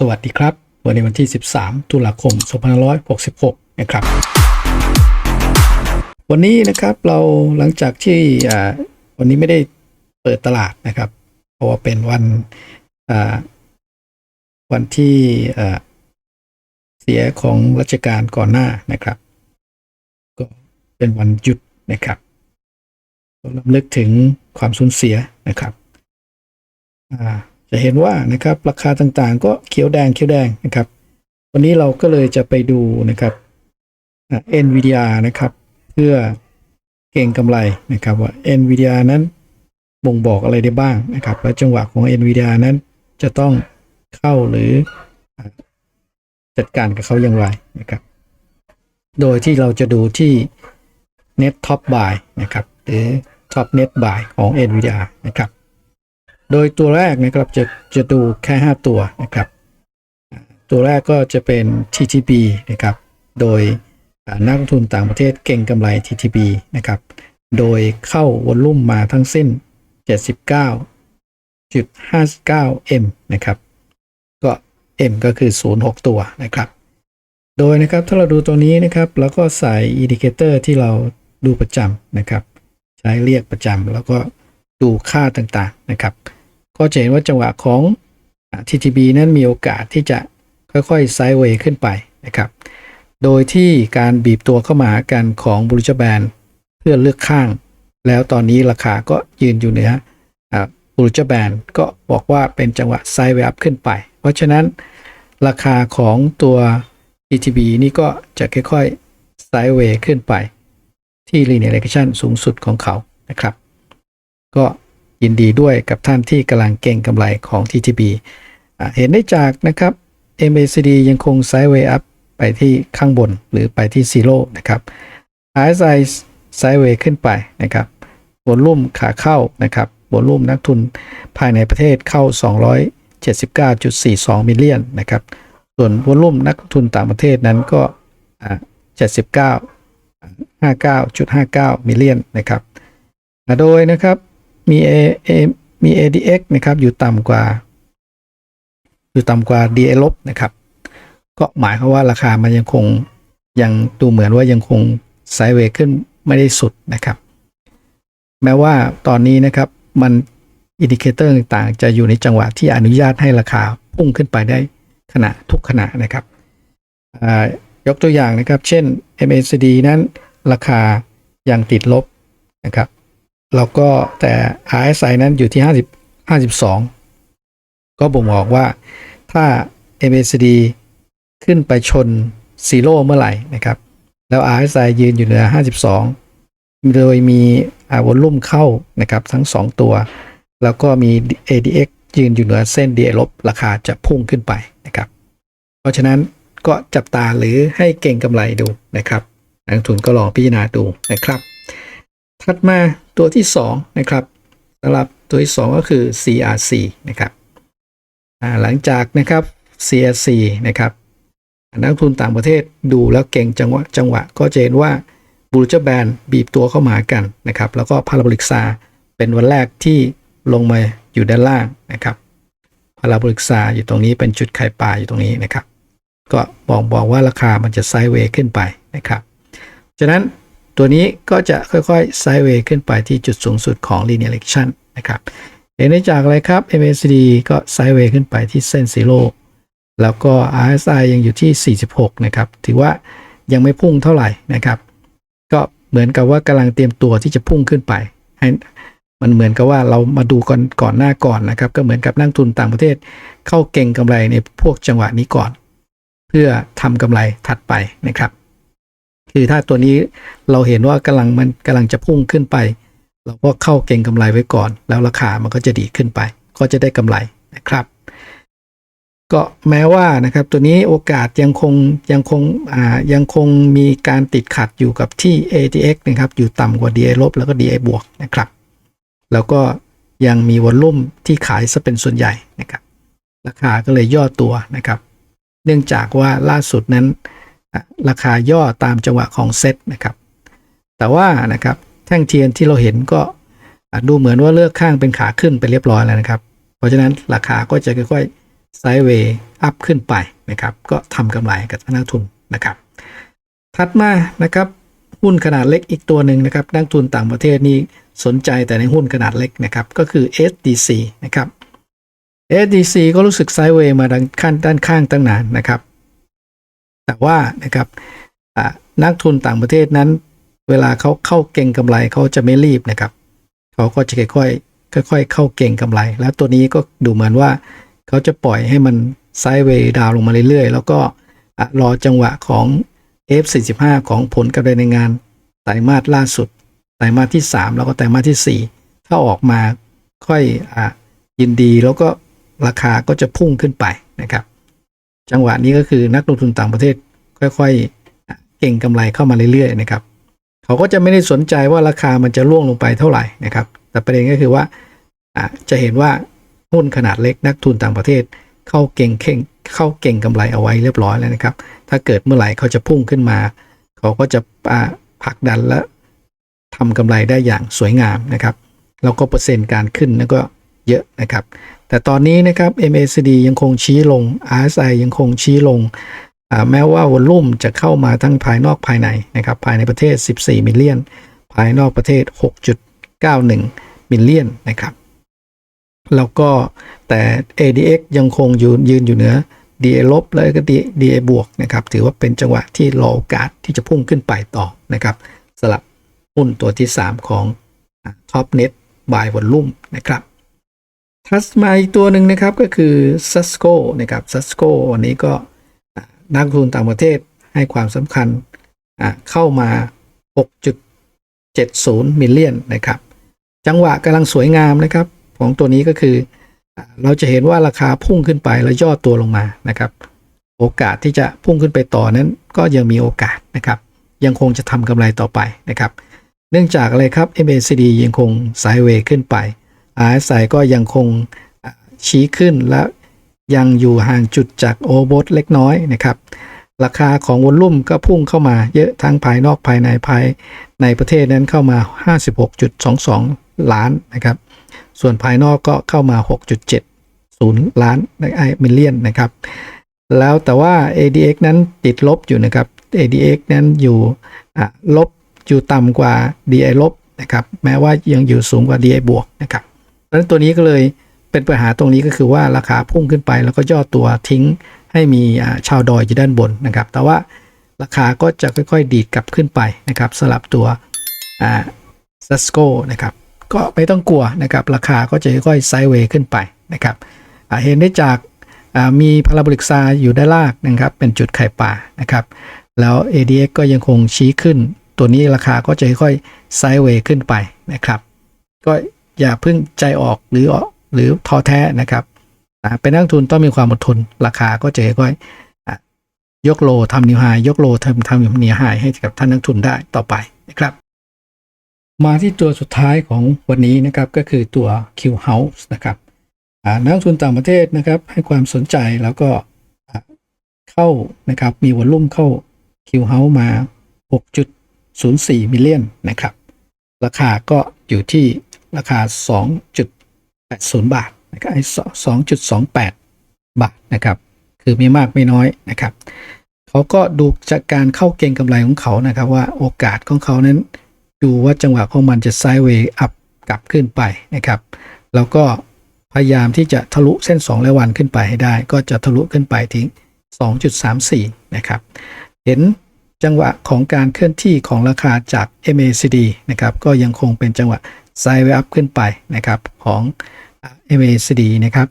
สวัสดีครับ วันนี้วันที่ 13 ตุลาคม 2566 นะครับ วันนี้นะครับเราหลังจากที่อ่าวันนี้ไม่ได้เปิดตลาดนะครับ เพราะว่าเป็นวันอ่าวันที่อ่าเสียของรัชกาลก่อนหน้านะครับ ก็เป็นวันหยุดนะครับก็ลำลึกถึงความสูญเสียนะครับอ่า จะเห็นว่านะครับราคาต่างๆ ก็เขียวแดงเขียวแดงนะครับ วันนี้เราก็เลยจะไปดูนะครับ NVIDIA นะครับ เพื่อเก่งกำไรนะครับว่า NVIDIA นั้นบ่งบอกอะไรได้บ้างนะครับ และจังหวะของ NVIDIA นั้นจะต้องเข้าหรือจัดการกับเขาอย่างไรนะครับ โดยที่เราจะดูที่ Net Top Buy นะครับ หรือ Top Net Buy ของ NVIDIA นะครับ โดยตัวแรกนะครับจะจะดูแค่ 5 ตัวนะครับ ตัวแรกก็จะเป็น TTB นะครับ โดยนักลงทุนต่างประเทศเก่งกำไร TTB นะครับ โดยเข้าวอลลุ่มมาทั้งสิ้น 79.59M นะครับ ก็ M ก็คือ 06 ตัวนะครับ โดยนะครับถ้าเราดูตัวนี้นะครับแล้วก็ใส่อินดิเคเตอร์ที่เราดูประจำนะครับ ใช้เรียกประจำแล้วก็ดูค่าต่างๆนะครับ ก็จะเห็นว่าจังหวะของ TTB นั้นมีโอกาสที่จะค่อยๆไซด์เวย์ขึ้นไปนะครับ โดยที่การบีบตัวเข้ามาหากันของบริจแบนเพื่อเลือกข้าง แล้วตอนนี้ราคาก็ยืนอยู่เหนือบริจแบนก็บอกว่าเป็นจังหวะไซด์เวย์อัพขึ้นไป เพราะฉะนั้นราคาของตัว TTB นี่ก็จะค่อยๆไซด์เวย์ขึ้นไป ที่ linear regression สูงสุดของเขานะครับ ก็ ยินดีด้วยกับท่านที่กำลังเก่งกำไรของ TTB เห็นได้จากนะครับ MACD ยังคงไซด์เวย์อัพไปที่ข้างบนหรือไปที่ซีโร่นะครับ RSI ไซด์เวย์ขึ้นไปนะครับวอลลุ่มขาเข้านะครับวอลลุ่มนักทุนภายในประเทศเข้า 279.42 มิลเลียนนะครับ ส่วนวอลลุ่มนักทุนต่างประเทศนั้นก็อ่า79 59.59 มิลเลียนนะครับ โดยนะครับ มี A, A มี ADX นะครับอยู่ต่ำกว่า อยู่ต่ำกว่า DA ลบนะครับ ก็หมายความว่าราคามันยังคงยังดูเหมือนว่ายังคงไซด์เวย์ขึ้นไม่ได้สุดนะครับ แม้ว่าตอนนี้นะครับมันอินดิเคเตอร์ต่างๆ จะอยู่ในจังหวะที่อนุญาตให้ราคาพุ่งขึ้นไปได้ขณะทุกขณะนะครับ ยกตัวอย่างนะครับ เช่น MACD นั้นราคายังติดลบนะครับ แล้วก็แต่ RSI นั้นอยู่ที่ 50 52 ก็บ่งบอกว่าถ้า MACD ขึ้นไปชนซีโร่เมื่อไหร่นะครับ แล้ว RSI ยืนอยู่เหนือ 52 โดยมีอาวอลลุ่มเข้านะครับทั้ง 2 ตัว แล้วก็มี ADX ยืนอยู่เหนือเส้น DA ลบราคาจะพุ่งขึ้นไปนะครับ เพราะฉะนั้นก็จับตาหรือให้เก่งกำไรดูนะครับนักลงทุนก็ลองพิจารณาดูนะครับ ถัดมา ตัวที่ 2 นะครับสำหรับตัวที่ 2 ก็คือ CRC นะครับหลังจากนะครับ CRC นะครับนักทุนต่างประเทศดูแล้วเก่งจังหวะจังหวะก็จะเห็นว่าบูรจแบนบีบตัวเข้ามากันนะครับ แล้วก็พาราโบลิกซาเป็นวันแรกที่ลงมาอยู่ด้านล่างนะครับพาราโบลิกซาอยู่ตรงนี้เป็นจุดไข่ปลาอยู่ตรงนี้นะครับ ก็บอกบอกว่าราคามันจะไซด์เวย์ขึ้นไปนะครับ ฉะนั้น ตัวนี้ก็จะค่อยๆไซด์เวย์ขึ้นไปที่จุดสูงสุดของ linear regression นะครับเห็นได้จากอะไรครับ MACD ก็ไซด์เวย์ขึ้นไปที่เส้นซีโร่แล้วก็ RSI ยังอยู่ที่ 46 นะครับ ถือว่ายังไม่พุ่งเท่าไหร่นะครับ ก็เหมือนกับว่ากำลังเตรียมตัวที่จะพุ่งขึ้นไปให้มันเหมือนกับว่าเรามาดูก่อนก่อนหน้าก่อนนะครับ ก็เหมือนกับนักทุนต่างประเทศ เข้าเก่งกำไรในพวกจังหวะนี้ก่อน เพื่อทำกำไรถัดไปนะครับ คือถ้าตัวนี้เราเห็นว่ากำลังมันกำลังจะพุ่งขึ้นไป เราก็เข้าเก่งกำไรไว้ก่อน แล้วราคามันก็จะดีขึ้นไป ก็จะได้กำไรนะครับ ก็แม้ว่านะครับตัวนี้โอกาสยังคงยังคงอ่ายังคงมีการติดขัดอยู่กับที่ ATX นะครับอยู่ต่ำกว่า DA ลบแล้วก็ DA บวกนะครับ แล้วก็ยังมีวอลลุ่มที่ขายซะเป็นส่วนใหญ่นะครับ ราคาก็เลยย่อตัวนะครับ เนื่องจากว่าล่าสุดนั้น ราคาย่อตามจังหวะของเซตนะครับ แต่ว่านะครับแท่งเทียนที่เราเห็นก็ดูเหมือนว่าเลือกข้างเป็นขาขึ้นไปเรียบร้อยแล้วนะครับ เพราะฉะนั้นราคาก็จะค่อยๆไซด์เวย์อัพขึ้นไปนะครับ ก็ทำกำไรกับนักทุนนะครับ ถัดมานะครับหุ้นขนาดเล็กอีกตัวหนึ่งนะครับ นักทุนต่างประเทศนี่สนใจแต่ในหุ้นขนาดเล็กนะครับ ก็คือ SDC นะครับ SDC ก็รู้สึกไซด์เวย์มาด้านข้างด้านข้างตั้งนานนะครับ แต่ว่านะครับนักทุนต่างประเทศนั้น เวลาเขาเข้าเก่งกำไรเขาจะไม่รีบนะครับเขาก็จะค่อยๆค่อยๆเข้าเก่งกำไร แล้วตัวนี้ก็ดูเหมือนว่าเขาจะปล่อยให้มันไซด์เวย์ดาวลงมาเรื่อยๆ แล้วก็รอจังหวะของ F45 ของผลกำไรในงานไตรมาสล่าสุดไตรมาสที่ 3 แล้วก็ไตรมาสที่ 4 ถ้าออกมาค่อยอยินดีแล้วก็ราคาก็จะพุ่งขึ้นไปนะครับ จังหวะนี้ก็คือนักลงทุนต่างประเทศค่อยๆ เก่งกำไรเข้ามาเรื่อยๆนะครับเขาก็จะไม่ได้สนใจว่าราคามันจะร่วงลงไปเท่าไหร่นะครับ แต่ประเด็นก็คือว่าจะเห็นว่าหุ้นขนาดเล็กนักทุนต่างประเทศ เข้าเก่งเข่งเข้าเก่งกำไรเอาไว้เรียบร้อยแล้วนะครับ ถ้าเกิดเมื่อไหร่เขาจะพุ่งขึ้นมา เขาก็จะผลักดันและทำกำไรได้อย่างสวยงามนะครับ แล้วก็เปอร์เซ็นต์การขึ้นนั่นก็เยอะนะครับ แต่ตอนนี้นะครับ MACD ยังคงชี้ลง RSI ยังคงชี้ลง แม้ว่าวอลลุ่มจะเข้ามาทั้งภายนอกภายในนะครับ ภายในประเทศ 14 มิลเลียน ภายนอกประเทศ 6.91 มิลเลียนนะครับ แล้วก็แต่ ADX ยังคงยืนยืนอยู่เหนือ DA ลบแล้วก็ DA บวกนะครับ ถือว่าเป็นจังหวะที่รอโอกาสที่จะพุ่งขึ้นไปต่อนะครับสลับหุ้นตัวที่ 3 ของ Top Net by Volume นะครับ ทัสมาอีกตัวหนึ่งนะครับก็คือ Susco นะครับ Susco วันนี้ก็นักลงทุนต่างประเทศให้ความสำคัญเข้ามา 6.70 มิลเลียนนะครับ จังหวะกำลังสวยงามนะครับ ของตัวนี้ก็คือเราจะเห็นว่าราคาพุ่งขึ้นไปแล้วย่อตัวลงมานะครับ โอกาสที่จะพุ่งขึ้นไปต่อนั้นก็ยังมีโอกาสนะครับ ยังคงจะทำกำไรต่อไปนะครับ เนื่องจากอะไรครับ MACD ยังคงไซด์เวย์ขึ้นไป RSI ก็ยังคงชี้ขึ้นและยังอยู่ห่างจุดจากโอเวอร์เล็กน้อยนะครับราคาของวอลลุ่มก็พุ่งเข้ามาเยอะทั้งภายนอกภายในภายในประเทศนั้นเข้ามา 56.22 ล้านนะครับ ส่วนภายนอกก็เข้ามา 6.70 ล้านไอมิลเลียนนะครับ แล้วแต่ว่า ADX นั้นติดลบอยู่นะครับ ADX นั้นอยู่ลบอยู่ต่ำกว่า DI ลบนะครับ แม้ว่ายังอยู่สูงกว่า DI บวกนะครับะฉะนั้นตัวนี้ก็เลยเป็นปัญหาตรงนี้ก็คือว่าราคาพุ่งขึ้นไปแล้วก็ย่อตัวทิ้งให้มีชาวดอยอยู่ด้านบนนะครับ แต่ว่าราคาก็จะค่อยๆ ดีดกลับขึ้นไปนะครับสลับตัวอ่าซัสโกนะครับก็ไม่ต้องกลัวนะครับ ราคาก็จะค่อยๆไซด์เวย์ขึ้นไปนะครับเห็นได้จากมีพาราโบลิกซาอยู่ด้านล่างนะครับ เป็นจุดไข่ป่านะครับ แล้ว ADX ก็ยังคงชี้ขึ้น ตัวนี้ราคาก็จะค่อยๆไซด์เวย์ขึ้นไปนะครับ ก็ อย่าเพิ่งใจออกหรือหรือท้อแท้นะครับเป็นนักทุนต้องมีความอดทนราคาก็จะค่อยยกโลทำนิวไฮยกโลทำทำนิวไฮให้กับท่านนักทุนได้ต่อไปนะครับ มาที่ตัวสุดท้ายของวันนี้นะครับก็คือตัว Q House นะครับนักทุนต่างประเทศนะครับ ให้ความสนใจแล้วก็เข้านะครับมีวอลลุ่มเข้า Q House มา 6.04 มิลเลียนนะครับ ราคาก็อยู่ที่ ราคา 2.80 บาทนะครับไอ้2.28 บาทนะครับ คือไม่มากไม่น้อยนะครับเขาก็ดูจากการเข้าเก็งกำไรของเขานะครับว่าโอกาสของเขานั้นดูว่าจังหวะของมันจะไซด์เวย์อัพกลับขึ้นไปนะครับ แล้วก็พยายามที่จะทะลุเส้น2และวันขึ้นไปให้ได้ ก็จะทะลุขึ้นไปถึง 2.34 นะครับ เห็นจังหวะของการเคลื่อนที่ของราคาจาก MACD นะครับ ก็ยังคงเป็นจังหวะ ไซด์เวย์อัพขึ้นไปนะครับของอ่า MACD นะครับ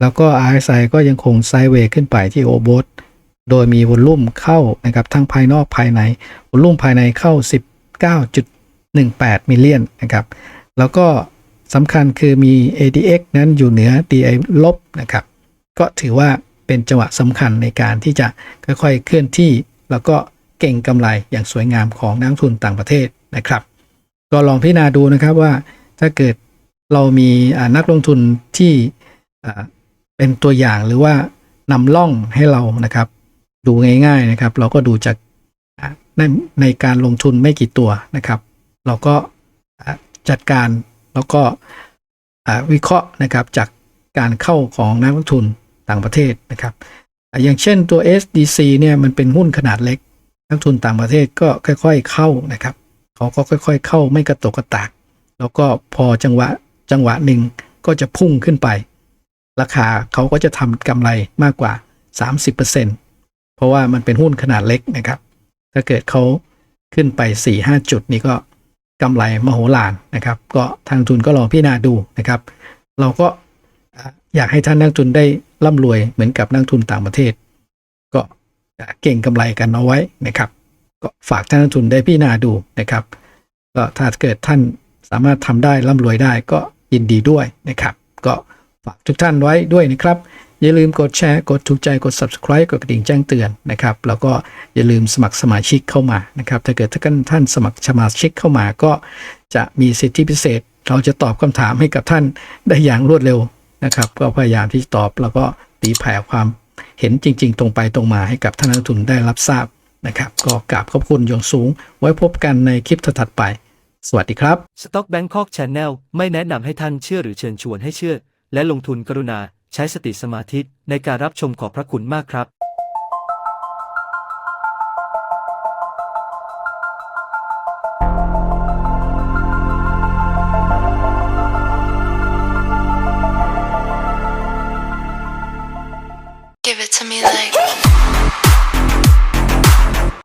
แล้วก็ RSI ก็ยังคงไซด์เวย์ขึ้นไปที่โอบอโดยมีวอลลุ่มเข้านะครับทั้งภายนอกภายในวอลลุ่มภายในเข้า 19.18 มิลเลียนนะครับแล้วก็สำคัญคือมี ADX นั้นอยู่เหนือ DI ลบนะครับก็ถือว่าเป็นจังหวะสำคัญในการที่จะค่อยๆเคลื่อนที่ แล้วก็เก่งกำไรอย่างสวยงามของนักลงทุนต่างประเทศนะครับ ก็ลองพิจารณาดูนะครับว่าถ้าเกิดเรามีนักลงทุนที่เป็นตัวอย่างหรือว่านำล่องให้เรานะครับ ดูง่าย ๆนะครับ เราก็ดูจากในในการลงทุนไม่กี่ตัวนะครับ เราก็จัดการแล้วก็วิเคราะห์นะครับจากการเข้าของนักลงทุนต่างประเทศนะครับอะอย่างเช่นตัว SDC เนี่ยมันเป็นหุ้นขนาดเล็ก นักทุนต่างประเทศก็ค่อย ๆ เข้านะครับ เขาก็ค่อยๆ เข้าไม่กระตกกระตาก แล้วก็พอจังหวะจังหวะหนึ่งก็จะพุ่งขึ้นไป ราคาเขาก็จะทำกำไรมากกว่า 30%เพราะว่ามันเป็นหุ้นขนาดเล็กนะครับ ถ้าเกิดเขาขึ้นไป 4-5 จุดนี่ก็กำไรมโหฬารนะครับ ก็ทางทุนก็ลองพิจารณาดูนะครับ เราก็อยากให้ท่านนักทุนได้ร่ำรวยเหมือนกับนักทุนต่างประเทศ ก็เก่งกำไรกันเอาไว้นะครับ ก็ฝากท่านนักทุนได้พิจารณาดูนะครับ ก็ถ้าเกิดท่านสามารถทำได้ร่ำรวยได้ก็ยินดีด้วยนะครับ ก็ฝากทุกท่านไว้ด้วยนะครับ อย่าลืมกดแชร์กดถูกใจกด subscribe กดกระดิ่งแจ้งเตือนนะครับ แล้วก็อย่าลืมสมัครสมาชิกเข้ามานะครับ ถ้าเกิดท่านท่านสมัครสมาชิกเข้ามาก็จะมีสิทธิพิเศษ เราจะตอบคำถามให้กับท่านได้อย่างรวดเร็วนะครับ ก็พยายามที่จะตอบแล้วก็ตีแผ่ความเห็นจริง ๆ ตรงไปตรงมาให้กับท่านนักทุนได้รับทราบ นะครับ ก็กราบขอบคุณอย่างสูง ไว้พบกันในคลิปถัดไป สวัสดีครับ Stock Bangkok Channel ไม่แนะนำให้ท่านเชื่อหรือเชิญชวนให้เชื่อ และลงทุนกรุณา ใช้สติสมาธิในการรับชมขอบพระคุณมากครับ